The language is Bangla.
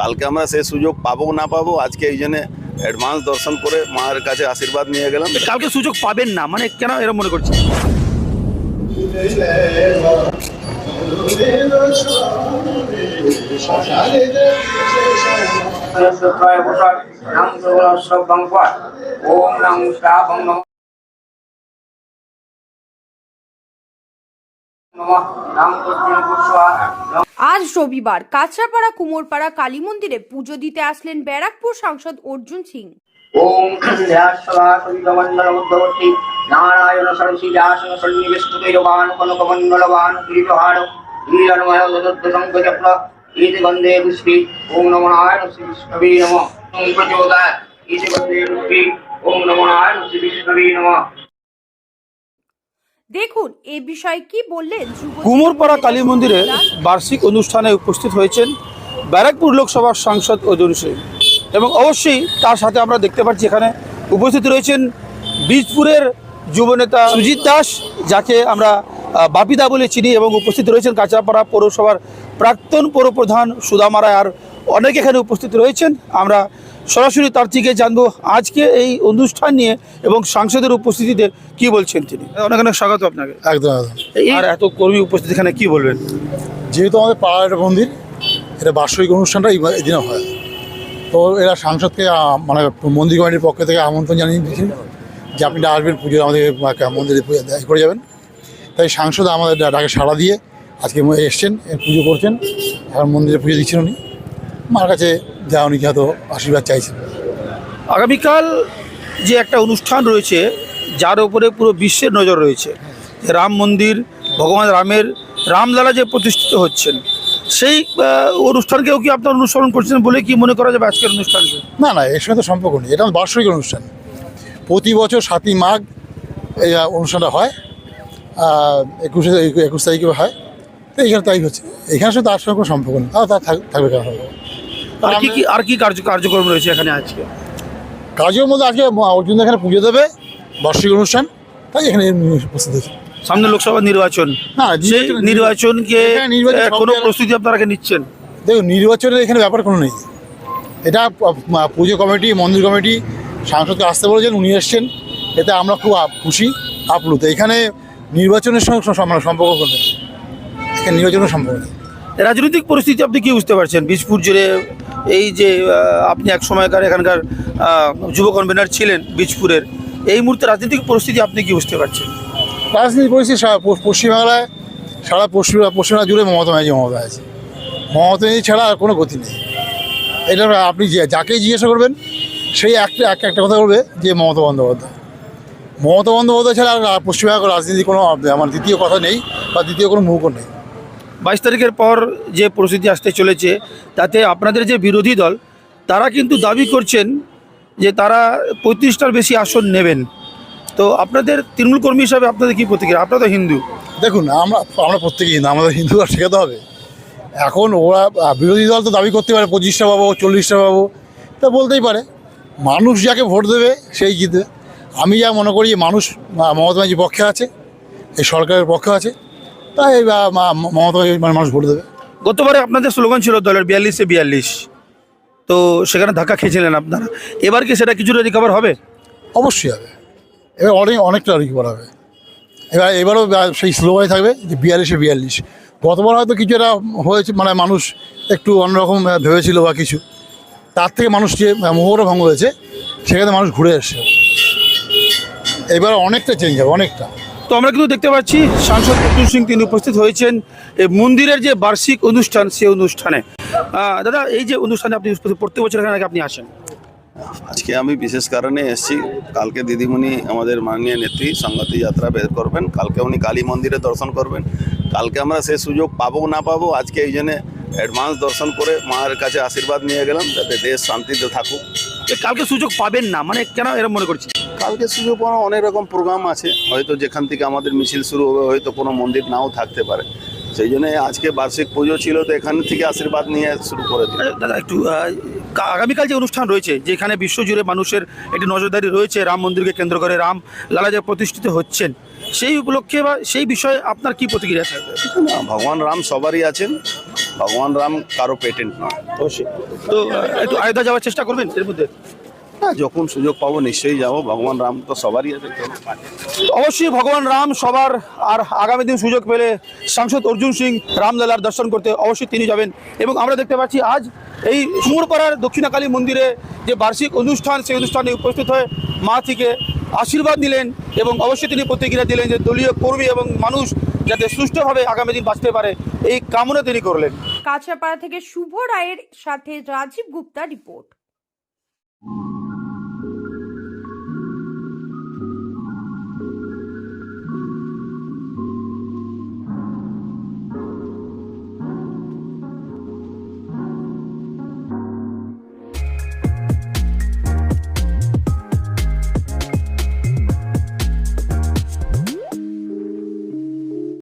কালকে আমরা সেই সুযোগ পাবো না পাবো আজকে এই জন্য অ্যাডভান্স দর্শন করে মায়ের কাছে আশীর্বাদ নিয়ে গেলাম কালকে সুযোগ পাবেন না মানে কেন এরকম মনে ওম শ্রাবং নম নমঃ নাম কর্তৃণ পুষ্পা আজ রবিবার কাঁচরাপাড়া, কুমোরপাড়া কালী মন্দিরে পুজো দিতে আসলেন ব্যারাকপুর সাংসদ অর্জুন সিং। ওম নারায়ণ শঙ্কচক্র ইতি গন্ধে পুষ্পি। ওম শ্রী ওম দেখুন এ বিষয়ে কি বললেন কুমোরপাড়া কালী মন্দিরে বার্ষিক অনুষ্ঠানে উপস্থিত হয়েছেন ব্যারাকপুর লোকসভার সাংসদ অর্জুন সিং এবং অবশ্যই তার সাথে আমরা দেখতে পাচ্ছি এখানে উপস্থিত রয়েছেন বীজপুরের যুবনেতা সুজিত দাস যাকে আমরা বাপিদা বলে চিনি এবং উপস্থিত রয়েছেন কাঁচাপাড়া পৌরসভার প্রাক্তন পৌরপ্রধান সুদামা রায়। আর অনেকে এখানে উপস্থিত রয়েছেন। আমরা সরাসরি তার থেকে জানব আজকে এই অনুষ্ঠান নিয়ে এবং সাংসদের উপস্থিতিতে কি বলছেন তিনি। অনেক অনেক স্বাগত আপনাকে। একদম একদম। আর এত কর্মী উপস্থিত এখানে কি বলবেন? যেহেতু আমাদের পাড়ার একটা মন্দির এটা বার্ষিক অনুষ্ঠানটা এই দিনে হয়। তো এরা সাংসদকে মানে মন্দির কমিটির পক্ষ থেকে আমন্ত্রণ জানিয়ে দিয়েছেন যে আপনি আসবেন পুজো আমাদের মন্দিরে পুজো দেয় করে যাবেন। তাই সাংসদ আমাদের ডাকে সাড়া দিয়ে আজকে এসছেন পুজো করছেন। এখন মন্দিরে পুজো দিচ্ছেন উনি। মার কাছে যা উনি হয়তো আশীর্বাদ চাইছেন আগামীকাল যে একটা অনুষ্ঠান রয়েছে যার উপরে পুরো বিশ্বের নজর রয়েছে যে রাম মন্দির ভগবান রামের রামলালা যে প্রতিষ্ঠিত হচ্ছেন সেই অনুষ্ঠানকেও কি আপনার অনুসরণ করছেন বলে কি মনে করা যাবে আজকের অনুষ্ঠানকে না না এর সঙ্গে তো সম্পর্ক নেই এটা বার্ষিক অনুষ্ঠান। প্রতি বছর সাতই মাঘ এই অনুষ্ঠানটা হয় একুশে একুশ তারিখে হয় তো এইখানে তাই হচ্ছে। এখানে সাথে তার সঙ্গে কোনো সম্পর্ক নেই তাও তার থাক- থাকবে কেন? আর কি কি আর কি কার্য কার্যক্রম রয়েছে এখানে আজকে? কাজের মধ্যে আজকে অর্জুন এখানে পুজো দেবে বার্ষিক অনুষ্ঠান। তাই এখানে উপস্থিত হয়েছে। সামনে লোকসভা নির্বাচন। না সেই নির্বাচনকে নির্বাচন কোনো প্রস্তুতি আপনারা নিচ্ছেন? দেখুন নির্বাচনের এখানে ব্যাপার কোনো নেই। এটা পুজো কমিটি মন্দির কমিটি সাংসদকে আসতে বলেছেন উনি এসছেন। এতে আমরা খুব খুশি আপ্লুত। এখানে নির্বাচনের সঙ্গে সম- সম্পর্ক করবে। এখানে নির্বাচনের সম্পর্ক রাজনৈতিক পরিস্থিতি আপনি কি বুঝতে পারছেন? বীজপুর জুড়ে এই যে আপনি এক সময়কার এখানকার যুব কনভেনার ছিলেন বীজপুরের, এই মুহূর্তে রাজনৈতিক পরিস্থিতি আপনি কি বুঝতে পারছেন? রাজনীতি পরিস্থিতি পশ্চিমবাংলায়, সারা পশ্চিম পশ্চিমবাংলা জুড়ে মমতা ব্যানার্জি মমতা আছে মমতা ছাড়া আর কোনো গতি নেই। এটা আপনি যাকেই জিজ্ঞাসা করবেন, সেই একটা একটা একটা কথা বলবে যে মমতা বন্দ্যোপাধ্যায়। মমতা বন্দ্যোপাধ্যায় ছাড়া আর পশ্চিমবঙ্গের রাজনীতি কোনো আমার দ্বিতীয় কথা নেই বা দ্বিতীয় কোনো মুখও নেই। বাইশ তারিখের পর যে পরিস্থিতি আসতে চলেছে, তাতে আপনাদের যে বিরোধী দল, তারা কিন্তু দাবি করছেন যে তারা পঁয়ত্রিশটার বেশি আসন নেবেন। তো আপনাদের তৃণমূল কর্মী হিসাবে আপনাদের কি প্রতিক্রিয়া? আপনারা তো হিন্দু। দেখুন, আমরা আমরা প্রত্যেকেই হিন্দু, আমাদের হিন্দু আর শেখাতে হবে। এখন ওরা বিরোধী দল তো দাবি করতে পারে, পঁচিশটা পাবো, চল্লিশটা পাবো, তা বলতেই পারে। মানুষ যাকে ভোট দেবে, সেই জিতবে। আমি যা মনে করি, মানুষ মমতা ব্যানার্জির পক্ষে আছে, এই সরকারের পক্ষে আছে। তাই আহ, মা- মমতা মানে মানুষ ভোট দেবে। গতবারে আপনাদের স্লোগান ছিল দলের বিয়াল্লিশে বিয়াল্লিশ। তো সেখানে ধাক্কা খেয়েছিলেন আপনারা। এবার কি সেটা কিছুটা রিকভার হবে? অবশ্যই হবে। এবার অনেক অনেকটা রিকভার হবে। এবার এবারও সেই স্লোগানই থাকবে যে বিয়াল্লিশে বিয়াল্লিশ। গতবার হয়তো কিছু একটা হয়েছে মানে মানুষ একটু অন্যরকম ভেবেছিল বা কিছু। তার থেকে মানুষ যে মোহরও ভঙ্গ হয়েছে সেখানে মানুষ ঘুরে এসছে। এবার অনেকটা চেঞ্জ হবে অনেকটা। তো আমরা কিন্তু দেখতে পাচ্ছি সাংসদ অতুল সিং তিনি উপস্থিত হয়েছেন এই মন্দিরের যে বার্ষিক অনুষ্ঠান সেই অনুষ্ঠানে। দাদা এই যে অনুষ্ঠানে আপনি প্রত্যেক বছর এখানে আপনি আসেন। আজকে আমি বিশেষ কারণে এসেছি। কালকে দিদিমণি আমাদের মাননীয় নেত্রী সংগতি যাত্রা বের করবেন। কালকে উনি কালী মন্দিরে দর্শন করবেন। কালকে আমরা সে সুযোগ পাবো না পাবো আজকে এই জন্যে অ্যাডভান্স দর্শন করে মায়ের কাছে আশীর্বাদ নিয়ে গেলাম। যাতে দেশ শান্তিতে থাকুক। কালকে সুযোগ পাবেন না মানে কেন এরকম মনে করছি কালকে সুযোগ পাওয়া অনেক রকম প্রোগ্রাম আছে। হয়তো যেখান থেকে আমাদের মিছিল শুরু হবে হয়তো কোনো মন্দির নাও থাকতে পারে। সেই জন্য আজকে বার্ষিক পুজো ছিল তো এখান থেকে আশীর্বাদ নিয়ে শুরু করে দিই দাদা একটু আগামীকাল যে অনুষ্ঠান রয়েছে যেখানে বিশ্বজুড়ে মানুষের একটি নজরদারি রয়েছে রাম মন্দিরকে কেন্দ্র করে রাম লালা যে প্রতিষ্ঠিত হচ্ছেন সেই উপলক্ষে বা সেই বিষয়ে আপনার কি প্রতিক্রিয়া থাকবে? না, ভগবান রাম সবারই আছেন ভগবান রাম কারও পেটেন্ট নয়। অবশ্যই। তো একটু আয়োধ্যা যাওয়ার চেষ্টা করবেন এর মধ্যে? হ্যাঁ যখন সুযোগ পাবো নিশ্চয়ই যাব। ভগবান রাম তো সবারই আছে অবশ্যই ভগবান রাম সবার আর আগামী দিন সুযোগ পেলে সাংসদ অর্জুন সিং রামলালার দর্শন করতে অবশ্যই তিনি যাবেন। এবং আমরা দেখতে পাচ্ছি আজ এই কুমোরপাড়ার দক্ষিণাকালী মন্দিরে যে বার্ষিক অনুষ্ঠান, সেই অনুষ্ঠানে উপস্থিত হয়ে মা থেকে আশীর্বাদ নিলেন এবং অবশ্যই তিনি প্রতিক্রিয়া দিলেন যে দলীয় কর্মী এবং মানুষ যাতে সুষ্ঠুভাবে আগামী দিন বাঁচতে পারে, এই কামনা তিনি করলেন। কাছাপাড়া থেকে শুভ রায়ের সাথে রাজীব গুপ্তা রিপোর্ট।